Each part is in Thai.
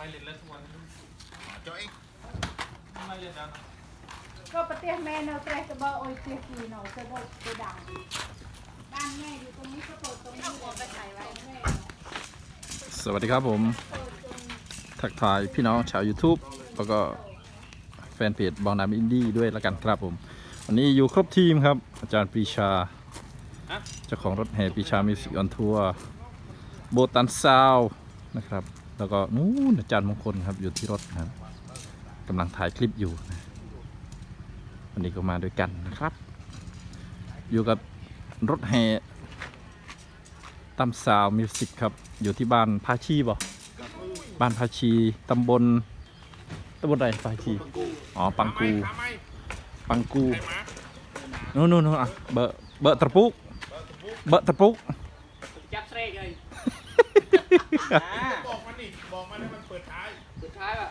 ไม่เล่นแล้วทุกวันนี้ cho anh ไม่เล่นแล้วนะก็ประเทศแม่เนาะแต่จะบอกโอ้ยเตียกีเนาะจะบอกจะดังบ้านแม่อยู่ตรงนี้ก็เปิดตรงนี้เลยไปถ่ายไว้แม่ สวัสดีครับผม ทักทายพี่น้องชาว YouTube แล้วก็แฟนเพจบองนามอินดี้ด้วยละกันครับผม วันนี้อยู่ครบทีมครับ อาจารย์ปรีชา เจ้าของรถแห่ปรีชามิวสิกออนทัวร์โบตันซาวนะครับ แล้วก็นู้นอาจารย์มงคลครับอยู่ที่รถนะครับกำลังถ่ายคลิปอยู่นะวันนี้ก็มาด้วยกันนะครับ อยู่กับรถแห่ตั้มซาวมิวสิกครับ อยู่ที่บ้านพาชีบ่บ้านพาชีตำบลตำบลอะไรพาชีอ๋อปังกูปังกูนู่นนู่นนู่นอะเบอร์เบอร์ตะปุกเบอร์ตะปุกจับเสกเลย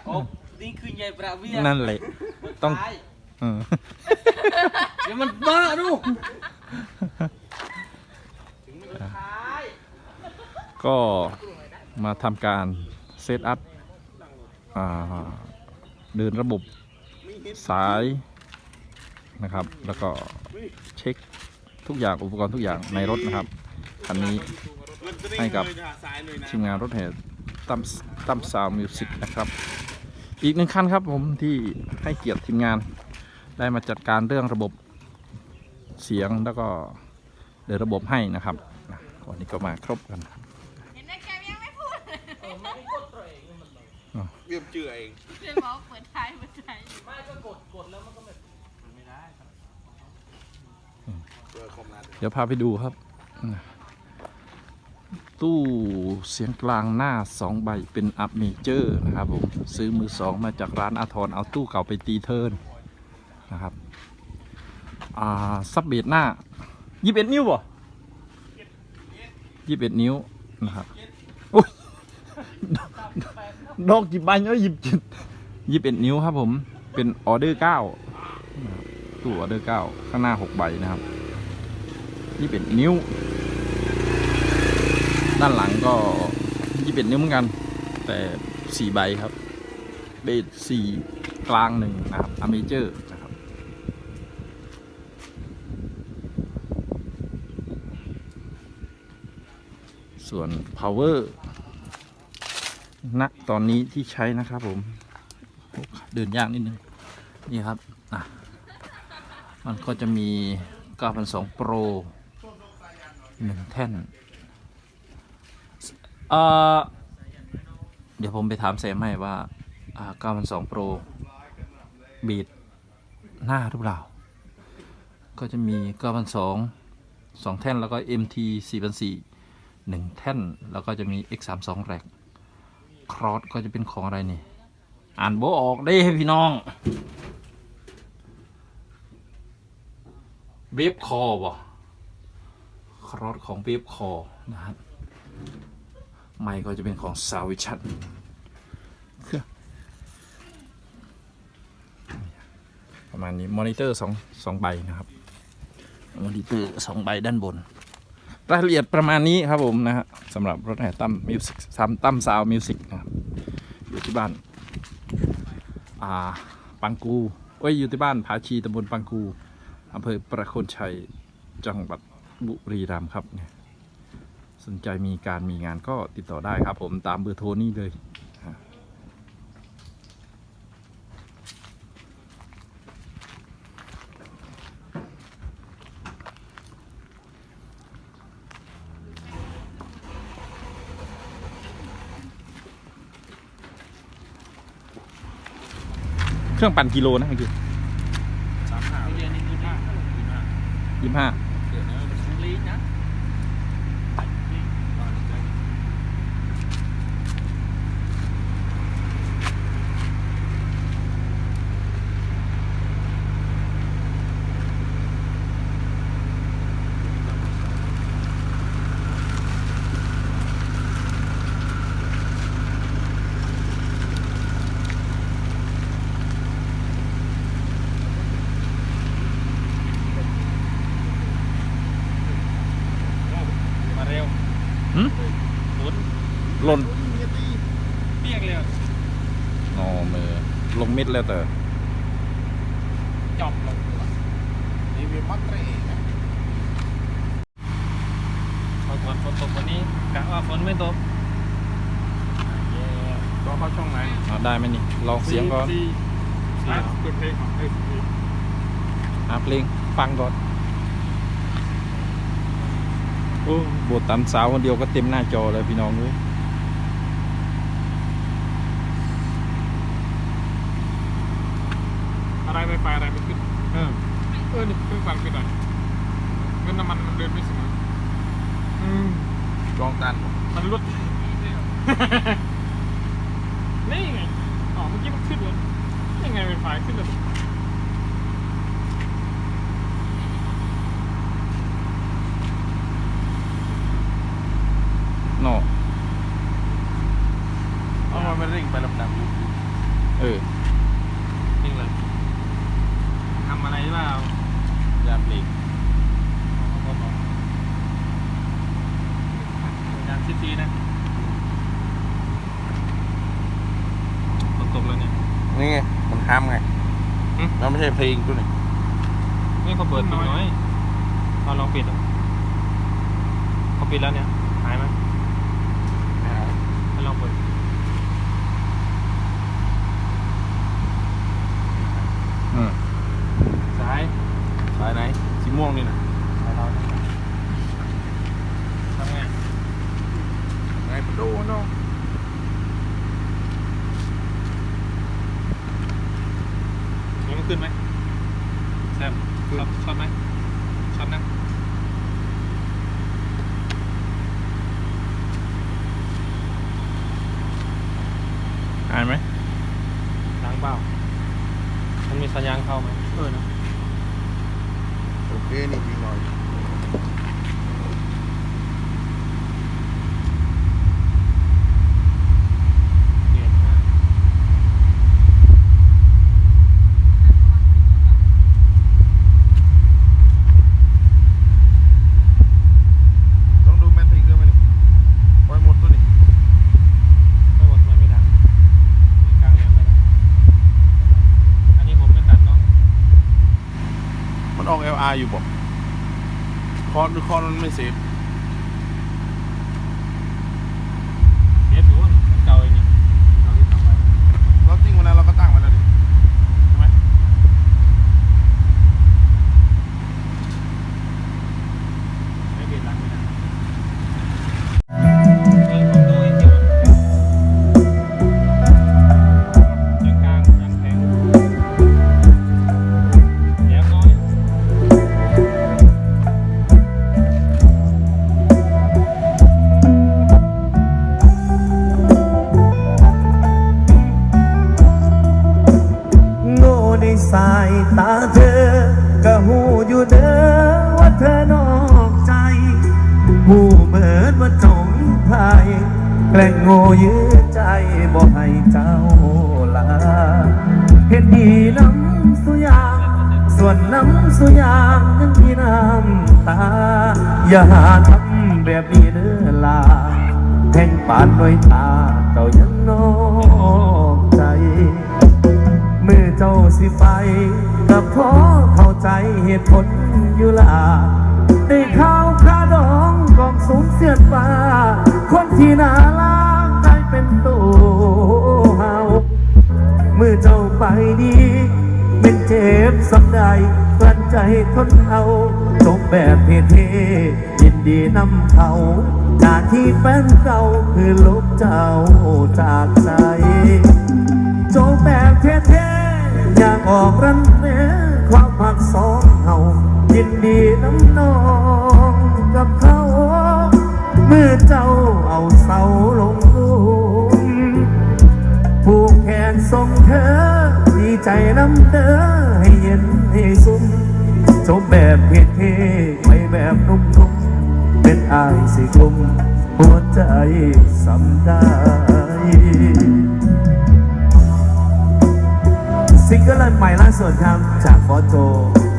โอ้นี่คือใหญ่ประเวียนั่นแหละต้องท้ายเออเดี๋ยวมันบ้าดูถึงมันสุดท้ายก็มาทำการเซตอัพอ่าเดินระบบสายนะครับ แล้วก็เช็คทุกอย่างอุปกรณ์ทุกอย่างในรถนะครับคันนี้ให้กับทีมงานรถแห่ตั้มตั้มซาวมิวสิกนะครับ อีกหนึ่งคันครับผมที่ให้เกียรติทีมงาน ได้มาจัดการเรื่องระบบเสียงแล้วก็เดินระบบให้นะครับนะวันนี้ก็มาครบกันเห็นในแคมยังไม่พูดเรียบเจือเองเลยบอกว่าเปิดท้ายเปิดท้ายไม่ก็กดกดแล้วมันก็แบบมันไม่ได้ครับเจอคอมนัดเดี๋ยวพาไปดูครับ ตู้เสียงกลางหน้า 2 ใบเป็นอัพเมเจอร์นะครับผมซื้อมือสองมาจากร้านอาทรเอาตู้เก่าไปตีเทิร์นนะครับอ่าซับเบดหน้า 21 นิ้วบ่21 นิ้วนะครับโอ้ยดอกกี่ใบเนาะยิบจิตยี่สิบเอ็ดนิ้วครับผมเป็นออเดอร์เก้านะครับตู้ออเดอร์เก้าข้างหน้าหกใบนะครับยี่สิบนิ้ว ด้านหลังก็ยี่สิบนิ้วเหมือนกัน แต่สี่ใบครับ เบสสี่กลางหนึ่งนะครับอเมเจอร์นะครับ ส่วน power ณตอนนี้ที่ใช้นะครับผม เดินยากนิดนึง นี่ครับ อะ มันก็จะมี 9,2 Pro หนึ่งแท่น เอ่อเดี๋ยวผมไปถามแซมให้ว่าอ่า9,2 Pro บีดหน้าหรือเปล่า ก็จะมี9,2 2แท่น แล้วก็ MT 4,400หนึ่งแท่น แล้วก็จะมี X32 แรกครอสก็จะเป็นของอะไรนี่ อ่านโบออกได้พี่น้องเวฟคอบ่ครอสของเวฟคอนะครับ ไมค์ก็จะเป็นของซาวิชันเครื่องประมาณนี้มอนิเตอร์สองสองใบนะครับมอนิเตอร์สองใบด้านบน รายละเอียดประมาณนี้ครับผมนะฮะสำหรับรถแห่ตั้มมิวสิกตั้มตั้มซาวมิวสิกนะครับอยู่ที่บ้านอ่าปังกูเอ้ยอยู่ที่บ้านผาชีตำบลปังกูอำเภอประโคนชัยจังหวัดบุรีรัมย์ครับเนี่ย สนใจมีการมีงานก็ติดต่อได้ครับผมตามเบอร์โทรนี่เลยฮะเครื่องปั่นกิโลนะเมื่อกี้สามห้าเรียนนี่คือหน้ายี่ห้าเดี๋ยวนะ เป็นลีนะ มาเร็ว หืม ฝน หล่น เปียกเลยอะ นอมือ ลงมิดแล้วเตอจอบลงตัวนี่มีมัดเตะนะพอฝนฝนตกวันนี้กะว่าฝนไม่ตกตัวเข้าช่องไหนเอาได้ไหมนี่ ลองเสียงก่อนสี่อะเปิดเพลงของเอ้ยอะเพลงฟังก่อน โอ้บทตามสาวคนเดียวก็เต็มหน้าจอเลยพี่น้องเลย อะ ไรไฟไฟอะไรไม่ขึ้นเออเออนี่เครื่องฟังขึ้นหน่อยเงินน้ำมันมันเดินไม่เสมออืมลองตันมันลดนี่ไง อ๋อเมื่อกี้มันขึ้นเลยยังไงไฟไฟขึ้นเลย เนอ เอามันมาเร่งไปลำดับ เออ จริงเลยทำอะไรหรือเปล่ายามหลีก ยาม ซีซีนะฝนตกแล้วเนี่ย นี่ไงมันห้ามไงอืมมันไม่ใช่เพลงตัวนี้นี่เขาเปิดปิดน้อยเราลองปิดเหรอเขาปิดแล้วเนี่ย หายไหมให้ลองเปิด อืม สาย สายไหน สีม่วงนี่นะ สายเราเนี่ยทำไง ไงประตูเนาะ แล้วมันขึ้นไหมแซมช็อตช็อตไหมช็อตนะ อ่านไหม ล้างเปล่า มันมีสัญญาณเข้าไหมเออนะ โอเค นี่จริงหน่อย เปลี่ยนนะ ต้องดูแมทริกด้วยไหมนี่ปล่อยหมดตัวนี้ ไม่หมดทำไมไม่ดังมีกลางแหลมไม่ดังอันนี้ผมไม่ตัดเนาะ มันออก LR อยู่บอกคอร์ดหรือคอร์ดมันไม่เซฟ เธอก็หูอยู่เด้อว่าเธอนอกใจ หูเหมือนว่าจงพายแกล้งโง่ยื้อใจบ่ให้เจ้าลาเห็นดีน้ำสุยางส่วนน้ำสุยางยังมีน้ำตา อย่าหาทำแบบนี้เด้อลาแทงปานด้วยตาเจ้ายังนอกใจ เมื่อเจ้าสิไป ก็พอเข้าใจเหตุผลอยู่ละได้ข่าวคาดองกองสูงเสียดฟ้าคนที่น่ารักได้เป็นตัวเฮาเมื่อเจ้าไปดีเป็นเจ็บสักใดกลั้นใจทนเอาจบแบบเท่ๆยินดีนำเขาหน้าที่แฟนเก่าคือลบเจ้าจากใจโจงแบบเท่ๆ อยากออกรันเนื้อความหักสองเฮายินดีน้ำนองกับเขาเมื่อเจ้าเอาเสาลงลุมผูกแขนส่งเธอดีใจน้ำเด้อให้เย็นให้ซุ่มจบแบบเท่ๆไปแบบนุ่มๆเป็นอายสิกลุมหัวใจสำได้ ซิงเกิลใหม่ล่าสุดครับ จากฟอสโจ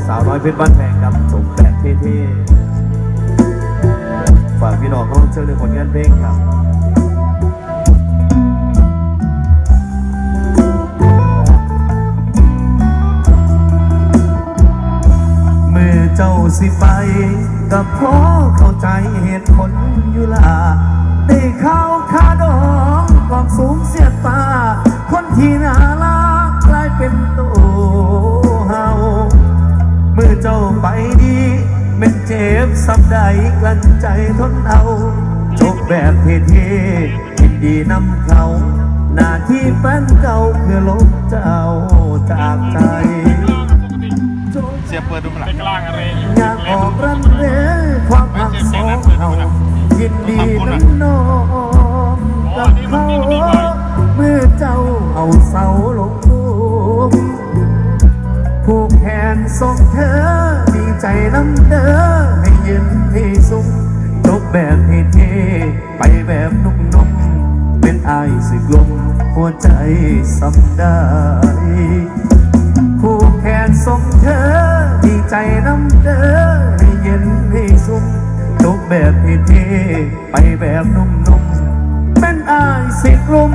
สาวน้อยเพชรบ้านแพงครับสมแบบเท่ๆฝากพี่น้องเขาต้องเชิญในผลงานเพลงครับเมื่อเจ้าสิไปกับพ่อเข้าใจเหตุผลอยู่ละได้เข้าคาดองกองสูงเสียตา คนที่น่ารัก ไปดีเม็นเจ็บสับใดกลั้นใจทนเอาจบแบบเท่ๆยินดีนำเขา หน้าที่แฟนเก่าคือลบเจ้าจากใจเสียเปิดดูมันหลังกลางอะไรอยู่อยากออกรันเวความหักสองเขายินดีน้ำน้องกับเขาเมื่อเจ้าเอาเสาลงทุมผูกแขนส่งเธอดี ใจน้ำเด้อให้ยืนให้สุขจบแบบเท่ๆไปแบบนุ่มๆเป็นไอายสิกลมหัวใจสำได้ผูกแขนส่งเธอดีใจน้ำเด้อให้เย็นให้สุขจบแบบเท่ๆไปแบบนุ่มๆเป็นอายสิกลม